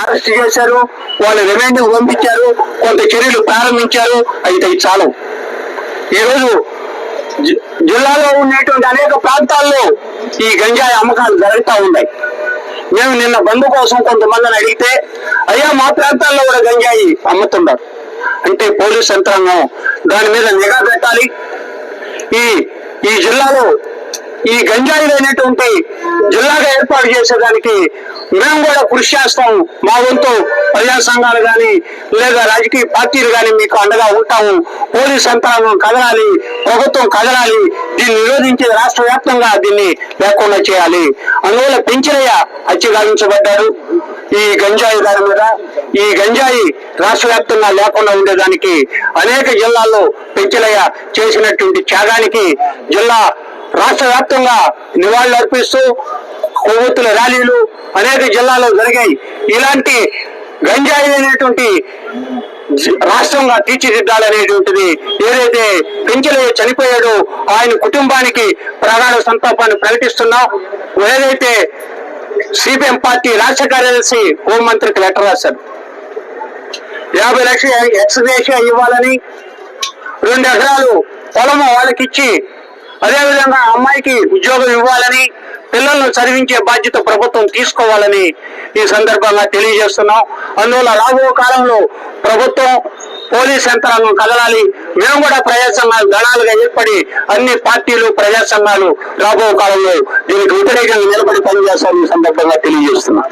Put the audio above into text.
Arrest చేశారు వాళ్ళ remand పంపించారు కొంత చర్యలు ప్రారంభించారు. అయితే చాలు. ఈరోజు జి- జిల్లాలో ఉండేటువంటి అనేక ప్రాంతాల్లో ఈ గంజాయి అమ్మకాలు జరుగుతూ ఉన్నాయి. మేము నిన్న బంధు కోసం కొంతమందిని అడిగితే అయ్యా మా ప్రాంతాల్లో కూడా గంజాయి అమ్ముతున్నారు అంటే పోలీస్ యంత్రాంగం దాని మీద నిఘా పెట్టాలి. ఈ ఈ జిల్లాలో ఈ గంజాయి అనేటువంటి ఏర్పాటు చేసేదానికి మేము కూడా కృషి చేస్తాము మా వంతు ప్రజా సంఘాలు కానీ లేదా రాజకీయ పార్టీలు కానీ మీకు అండగా ఉంటాము. పోలీస్ యంత్రాంగం కదలాలి ప్రభుత్వం కదలాలి దీన్ని నిరోధించి రాష్ట్ర వ్యాప్తంగా దీన్ని లేకుండా చేయాలి. అందువల్ల పెంచరయ్య అత్యగాలించబడ్డారు ఈ గంజాయి దాని మీద ఈ గంజాయి రాష్ట్ర వ్యాప్తంగా లేకుండా ఉండేదానికి అనేక జిల్లాల్లో పెంచలయ్య చేసినటువంటి త్యాగానికి జిల్లా రాష్ట్ర వ్యాప్తంగా నివాళులు అర్పిస్తూ కొవ్వొత్తుల ర్యాలీలు అనేక జిల్లాలో జరిగాయి. ఇలాంటి గంజాయి అనేటువంటి రాష్ట్రంగా తీర్చిదిద్దాలనేటువంటిది ఏదైతే పెంచలయ్య చనిపోయాడో ఆయన కుటుంబానికి ప్రగాఢ సంతాపాన్ని ప్రకటిస్తున్నాం ఏదైతే సిపిఎం పార్టీ రాష్ట్ర కార్యదర్శి హోంమంత్రికి లెటర్ రాశారు. యాభై లక్షల ఎక్స్గ్రేషియా ఇవ్వాలని రెండు ఎకరాలు పొలము వాళ్ళకి ఇచ్చి అదేవిధంగా అమ్మాయికి ఉద్యోగం ఇవ్వాలని పిల్లలను చదివించే బాధ్యత ప్రభుత్వం తీసుకోవాలని ఈ సందర్భంగా తెలియజేస్తున్నాం. అందువల్ల రాబో కాలంలో ప్రభుత్వం పోలీస్ యంత్రాంగం కదలాలి మేము కూడా ప్రజా సంఘాలు దళాలుగా ఏర్పడి అన్ని పార్టీలు ప్రజా సంఘాలు రాబో కాలంలో దీనికి వ్యతిరేకంగా నిలబడి పనిచేస్తామని సందర్భంగా తెలియజేస్తున్నాం.